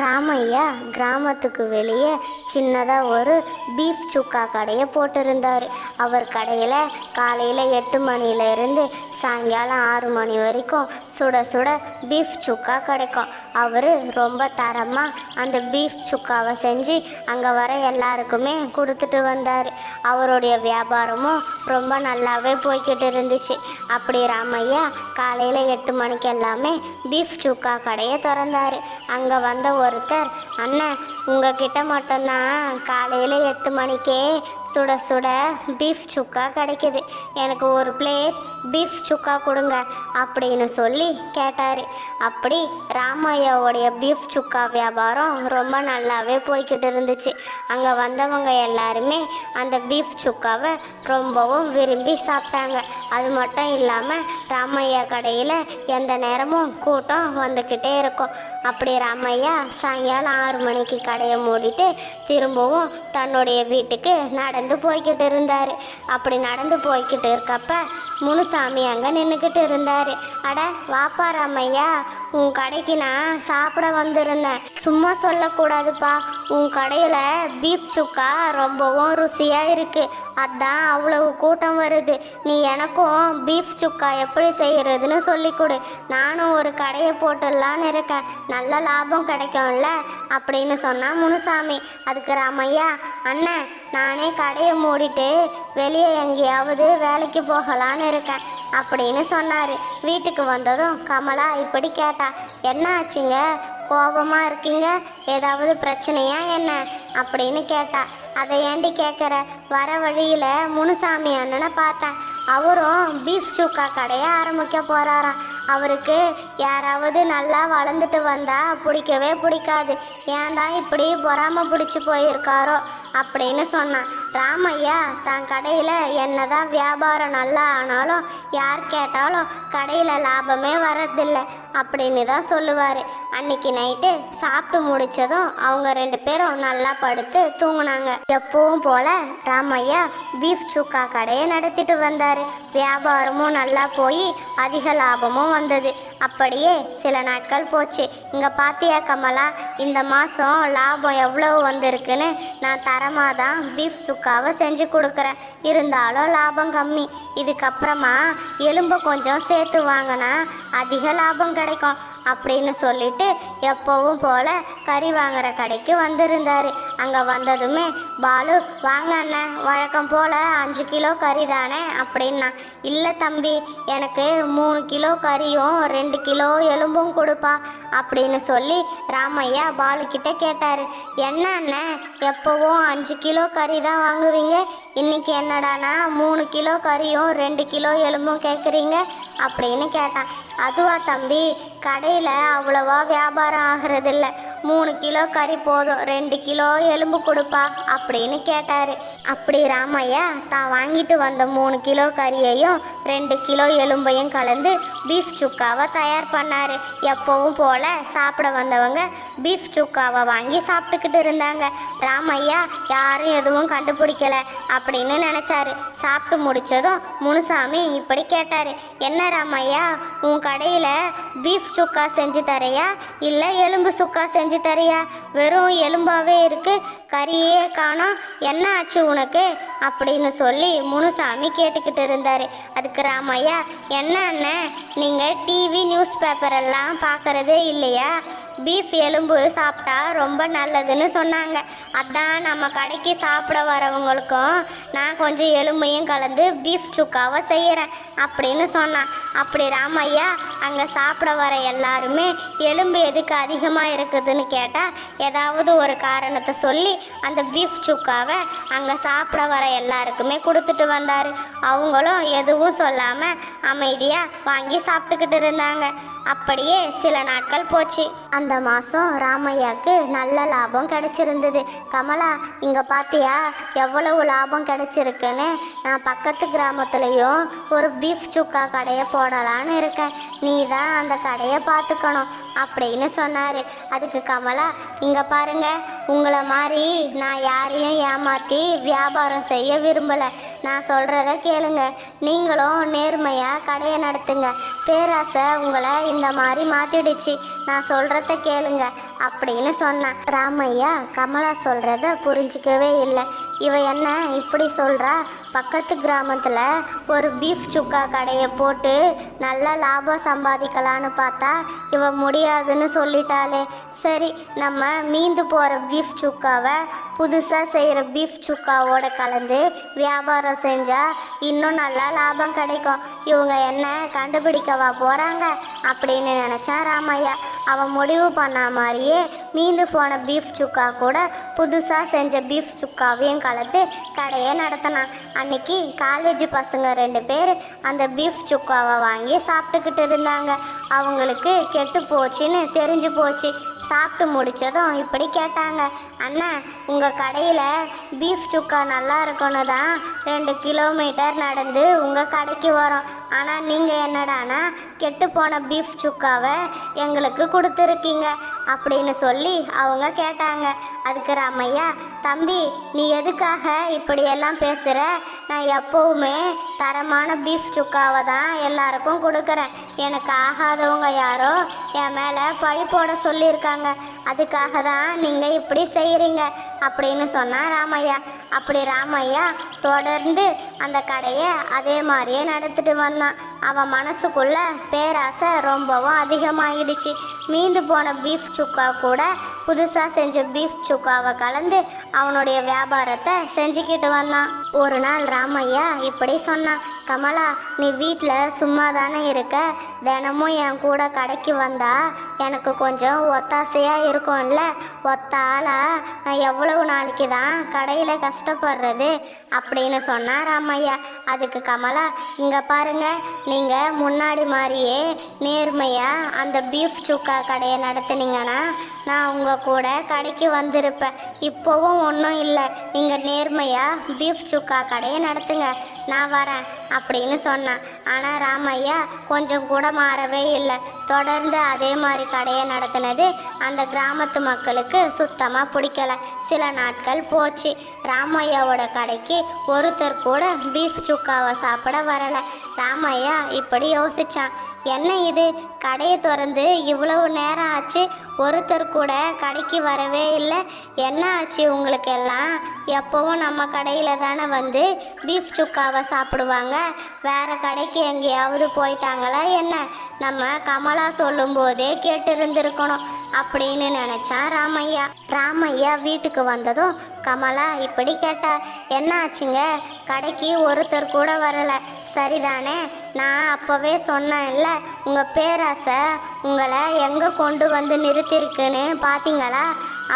ராமையா கிராமத்துக்கு வெளியே சின்னதாக ஒரு பீஃப் சுக்கா கடையை போட்டிருந்தார். அவர் கடையில் காலையில் எட்டு மணியிலேருந்து சாயங்காலம் ஆறு மணி வரைக்கும் சுட சுட பீஃப் சுக்கா கிடைக்கும். அவர் ரொம்ப தரமாக அந்த பீஃப் சுக்காவை செஞ்சு அங்கே வர எல்லாருக்குமே கொடுத்துட்டு வந்தார். அவருடைய வியாபாரமும் ரொம்ப நல்லாவே போய்கிட்டு இருந்துச்சு. அப்படி ராமையா காலையில் எட்டு மணிக்கு எல்லாமே பீஃப் சுக்கா கடையை திறந்தார். அங்கே வந்த ஒருத்தர். அண்ணன் உங்ககிட்ட மட்டும்தான். காலையில் எட்டு மணிக்கே சுட சுட பீஃப் சுக்கா கிடைக்குது. எனக்கு ஒரு பிளேட் பீஃப் சுக்கா கொடுங்க அப்படின்னு சொல்லி கேட்டார். அப்படி ராமையாவுடைய பீஃப் சுக்கா வியாபாரம் ரொம்ப நல்லாவே போய்கிட்டு இருந்துச்சு. அங்கே வந்தவங்க எல்லாருமே அந்த பீஃப் சுக்காவை ரொம்பவும் விரும்பி சாப்பிட்டாங்க. அது மட்டும் இல்லாமல் ராமையா கடையில் எந்த நேரமும் கூட்டம் வந்துக்கிட்டே இருக்கும். அப்படி ராமையா சாயங்காலம் ஆறு மணிக்கு கடையை மூடிட்டு திரும்பவும் தன்னுடைய வீட்டுக்கு நடந்து போய்கிட்டு இருந்தார். அப்படி நடந்து போய்கிட்டு இருக்கப்ப முனுசாமி அங்கே நின்றுக்கிட்டு இருந்தார். அட வாப்பா ராமையா உன் கடைக்கு நான் சாப்பிட வந்திருந்தேன். சும்மா சொல்லக்கூடாதுப்பா. உன் கடையில் பீஃப் சுக்கா ரொம்பவும் ருசியாக இருக்குது அதான் அவ்வளவு கூட்டம் வருது. நீ எனக்கும் பீஃப் சுக்கா எப்படி செய்கிறதுன்னு சொல்லிக் கொடு நானும் ஒரு கடையை போட்டுடலான்னு இருக்கேன். நல்ல லாபம் கிடைக்கும்ல? அப்படின்னு சொன்னால் முனுசாமி. அதுக்கு ராமையா அண்ணன் நானே கடையை மூடிட்டு வெளியே எங்கேயாவது வேலைக்கு போகலான்னு இருக்கேன் அப்படின்னு சொன்னார். வீட்டுக்கு வந்ததும் கமலா இப்படி கேட்டா என்ன ஆச்சுங்க? கோபமாக இருக்கீங்க? ஏதாவது பிரச்சனையா என்ன? அப்படின்னு கேட்டா அதை ஏண்டி கேட்குற வர வழியில் முனுசாமி அண்ணனை பார்த்தேன் அவரும் பீஃப் சூக்கா கடையை ஆரம்பிக்க போகிறாராம் அவருக்கு யாராவது நல்லா வளர்ந்துட்டு வந்தால் பிடிக்கவே பிடிக்காது. ஏன் தான் இப்படி பொறாமல் பிடிச்சி போயிருக்காரோ? அப்படின்னு சொன்னான். ராமையா தான் கடையில் என்ன தான் வியாபாரம் நல்லா ஆனாலும் யார் கேட்டாலும் கடையில் லாபமே வர்றதில்லை அப்படின்னு தான் சொல்லுவார். அன்னைக்கு நைட்டு சாப்பிட்டு முடிச்சதும் அவங்க ரெண்டு பேரும் நல்லா படுத்து தூங்கினாங்க. எப்பவும் போல ராமையா பீஃப் சுக்கா கடையை நடத்திட்டு வந்தார். வியாபாரமும் நல்லா போய் அதிக லாபமும் வந்தது. அப்படியே சில நாட்கள் போச்சு. இங்கே பாத்தியா கமலா இந்த மாதம் லாபம் எவ்வளவு வந்திருக்குன்னு நான் தரமாக தான் பீஃப் சுக்காவை செஞ்சு கொடுக்குறேன். இருந்தாலும் லாபம் கம்மி. இதுக்கப்புறமா எலும்பு கொஞ்சம் சேர்த்து வாங்கினா அதிக லாபம் கிடைக்கும். அப்படின்னு சொல்லிட்டு எப்போவும் போல கறி வாங்குற கடைக்கு வந்திருந்தாரு. அங்கே வந்ததுமே பாலு வாங்க அண்ணன் வழக்கம் போல் அஞ்சு கிலோ கறி தானே? அப்படின்னா இல்லை தம்பி எனக்கு மூணு கிலோ கறியும் ரெண்டு கிலோ எலும்பும் கொடுப்பா அப்படின்னு சொல்லி ராமையா பாலு கிட்ட கேட்டார். என்ன அண்ணன் எப்போவும் அஞ்சு கிலோ கறி தான் வாங்குவீங்க? இன்னைக்கு என்னடானா மூணு கிலோ கறியும் ரெண்டு கிலோ எலும்பும் கேட்குறீங்க அப்படின்னு கேட்டான். அதுவா தம்பி கடையில் அவ்வளோவா வியாபாரம் ஆகிறதில்ல. மூணு கிலோ கறி போதும் ரெண்டு கிலோ எலும்பு கொடுப்பா அப்படின்னு கேட்டார். அப்படி ராமையா தான் வாங்கிட்டு வந்த மூணு கிலோ கறியையும் ரெண்டு கிலோ எலும்பையும் கலந்து பீஃப் சுக்காவை தயார் பண்ணார். எப்போவும் போல் சாப்பிட வந்தவங்க பீஃப் சுக்காவை வாங்கி சாப்பிட்டுக்கிட்டு இருந்தாங்க. ராமையா யாரும் எதுவும் கண்டுபிடிக்கல அப்படின்னு நினச்சாரு. சாப்பிட்டு முடிச்சதும் முனுசாமி இப்படி கேட்டார். என்ன ராமையா உன் கடையில் பீஃப் சுக்கா செஞ்சு தரையா இல்லை எலும்பு சுக்கா செஞ்சு தரியா? வெறும் எலும்பாவே இருக்கு. கறியே காணோம். என்ன ஆச்சு உனக்கு? அப்படின்னு சொல்லி முனுசாமி கேட்டுக்கிட்டு இருந்தார். அதுக்கு ராமையா என்ன அண்ணன் நீங்கள் டிவி நியூஸ் பேப்பர் எல்லாம் பார்க்கறதே இல்லையா? பீஃப் எலும்பு சாப்பிட்டா ரொம்ப நல்லதுன்னு சொன்னாங்க. அதான் நம்ம கடைக்கு சாப்பிட வரவங்களுக்கும் நான் கொஞ்சம் எலும்பையும் கலந்து பீஃப் சுக்காவை செய்கிறேன் அப்படின்னு சொன்னான். அப்படி ராமையா அங்கே சாப்பிட வர எல்லாருமே எலும்பு எதுக்கு அதிகமாக இருக்குதுன்னு கேட்டால் ஏதாவது ஒரு காரணத்தை சொல்லி அந்த பீஃப் சுக்காவை அங்கே சாப்பிட வர எல்லாருக்குமே கொடுத்துட்டு வந்தார். அவங்களும் எதுவும் சொல்லாமல் அமைதியாக வாங்கி சாப்பிட்டுக்கிட்டு இருந்தாங்க. அப்படியே சில நாட்கள் போச்சு. அந்த மாதம் ராமையாக்கு நல்ல லாபம் கிடைச்சிருந்தது. கமலா இங்கே பார்த்தியா எவ்வளவு லாபம் கிடைச்சிருக்குன்னு நான் பக்கத்து கிராமத்துலேயும் ஒரு பீஃப் சுக்கா கடையை போடலான்னு இருக்கேன். நீ தான் அந்த கடையை பார்த்துக்கணும் அப்படின்னு சொன்னார். அதுக்கு கமலா இங்கே பாருங்க உங்களை மாதிரி நான் யாரையும் ஏமாற்றி வியாபாரம் செய்ய விரும்பலை. நான் சொல்கிறத கேளுங்க. நீங்களும் நேர்மையாக கடையை நடத்துங்க. பேராசை உங்களை இந்த மாதிரி மாற்றிடுச்சு நான் சொல்கிறத கேளுங்க. அப்படின்னு சொன்னான் ராமையா கமலா சொல்கிறத புரிஞ்சிக்கவே இல்லை. இவ என்ன இப்படி சொல்கிறா பக்கத்து கிராமத்தில் ஒரு பீஃப் சுக்கா கடையை போட்டு நல்லா லாபம் சம்பாதிக்கலான்னு பார்த்தா இவ முடியாதுன்னு சொல்லிட்டாளே. சரி நம்ம மீந்து போகிற பீஃப் சுக்காவை புதுசாக செய்கிற பீஃப் சுக்காவோட கலந்து வியாபாரம் செஞ்சால் இன்னும் நல்லா லாபம் கிடைக்கும். இவங்க என்ன கண்டுபிடிக்கவா போகிறாங்க அப்படின்னு நினச்சா ராமையா. அவன் முடிவு பண்ண மாதிரியே மீந்து போன பீஃப் சுக்கா கூட புதுசாக செஞ்ச பீஃப் சுக்காவையும் கலந்து கடையை நடத்தினான். அன்னைக்கு காலேஜ் பசங்க ரெண்டு பேர் அந்த பீஃப் சுக்காவை வாங்கி சாப்பிட்டுக்கிட்டு இருந்தாங்க. அவங்களுக்கு கெட்டு போச்சுன்னு தெரிஞ்சு போச்சு. சாப்பிட்டு முடிச்சதும் இப்படி கேட்டாங்க. அண்ணா உங்கள் கடையில் பீஃப் சுக்கா நல்லா இருக்குன்னு தான் ரெண்டு கிலோமீட்டர் நடந்து உங்கள் கடைக்கு வரோம். ஆனால் நீங்கள் என்னடானா கெட்டு போன பீஃப் சுக்காவை எங்களுக்கு கொடுத்துருக்கீங்க அப்படின்னு சொல்லி அவங்க கேட்டாங்க. அதுக்கு ராமையா தம்பி நீ எதுக்காக இப்படியெல்லாம் பேசுகிற நான் எப்போவுமே தரமான பீஃப் சுக்காவை தான் எல்லாருக்கும் கொடுக்குறேன். எனக்கு ஆகாதவங்க யாரோ என் மேலே பழி போட சொல்லியிருக்காங்க. அதுக்காக தான் நீங்கள் இப்படி செய்கிறீங்க அப்படின்னு சொன்னான் ராமையா. அப்படி ராமையா தொடர்ந்து அந்த கடையை அதே மாதிரியே நடத்திட்டு வந்தான். அவன் மனசுக்குள்ள பேராசை ரொம்பவும் அதிகமாகிடுச்சு மீந்து போன பீஃப் சுக்கா கூட புதுசாக செஞ்ச பீஃப் சுக்காவை கலந்து அவனுடைய வியாபாரத்தை செஞ்சுக்கிட்டு வந்தான். ஒரு நாள் ராமையா இப்படி சொன்னான். கமலா நீ வீட்டில் சும்மா தானே இருக்க? தினமும் என் கூட கடைக்கு வந்தா எனக்கு கொஞ்சம் ஒத்தாசையாக இருக்கும்ல? ஒத்த ஆளா? நான் எவ்வளவு நாளைக்கு தான் கடையில் கஷ்டப்படுறது அப்படின்னு சொன்னார் ராமையா. அதுக்கு கமலா இங்கே பாருங்க நீங்கள் முன்னாடி மாதிரியே நேர்மையாக அந்த பீஃப் சுக்கா கடையை நடத்துனீங்கன்னா நான் உங்கள் கூட கடைக்கு வந்திருப்பேன். இப்போவும் ஒன்றும் இல்லை. நீங்கள் நேர்மையாக பீஃப் சுக்கா கடையை நடத்துங்க. நான் வரேன் அப்படின்னு சொன்னான். ஆனால் ராமையா கொஞ்சம் கூட மாறவே இல்லை. தொடர்ந்து அதே மாதிரி கடையை நடத்தினது அந்த கிராமத்து மக்களுக்கு சுத்தமாக பிடிக்கல. சில நாட்கள் போச்சு. ராமையாவோட கடைக்கு ஒருத்தர் கூட பீஃப் சுக்காவை சாப்பிட வரலை. ராமையா இப்படி யோசித்தான் என்ன இது? கடையை திறந்து இவ்வளவு நேரம் ஆச்சு ஒருத்தர் கூட கடைக்கு வரவே இல்லை. என்ன ஆச்சு உங்களுக்கு எல்லாம் எப்போவும் நம்ம கடையில் தானே வந்து பீஃப் சுக்காவை சாப்பிடுவாங்க. வேறு கடைக்கு எங்கேயாவது போயிட்டாங்களா என்ன? நம்ம கமலா சொல்லும்போதே கேட்டிருந்திருக்கணும் அப்படின்னு நினச்சான் ராமையா. ராமையா வீட்டுக்கு வந்ததும் கமலா இப்படி கேட்டா என்ன ஆச்சுங்க? கடைக்கு ஒருத்தர் கூட வரலை. சரிதானே? நான் அப்போவே சொன்னேன்ல உங்கள் பேராசை உங்களை எங்கே கொண்டு வந்து நிறுத்திருக்குன்னு பார்த்தீங்களா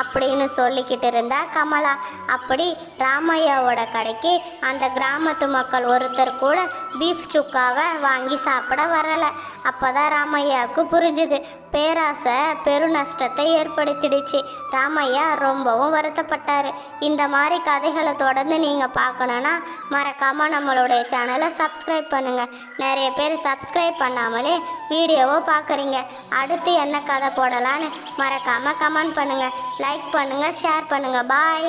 அப்படின்னு சொல்லிக்கிட்டு இருந்தா கமலா. அப்படி ராமையாவோட கடைக்கு அந்த கிராமத்து மக்கள் ஒருத்தர் கூட பீஃப் சுக்காவை வாங்கி சாப்பிட வரலை. அப்போதான் ராமையாவுக்கு புரிஞ்சுது. பேராசை பெரு நஷ்டத்தை ஏற்படுத்திடுச்சு. ராமையா ரொம்பவும் வருத்தப்பட்டார். இந்த மாதிரி கதைகளை தொடர்ந்து நீங்கள் பார்க்கணுன்னா மறக்காமல் நம்மளுடைய சேனலை சப்ஸ்கிரைப் பண்ணுங்கள் நிறைய பேர் சப்ஸ்கிரைப் பண்ணாமலே வீடியோவை பார்க்குறீங்க. அடுத்து என்ன கதை போடலான்னு மறக்காமல் கமெண்ட் பண்ணுங்கள் லைக் பண்ணுங்கள் ஷேர் பண்ணுங்கள் பாய்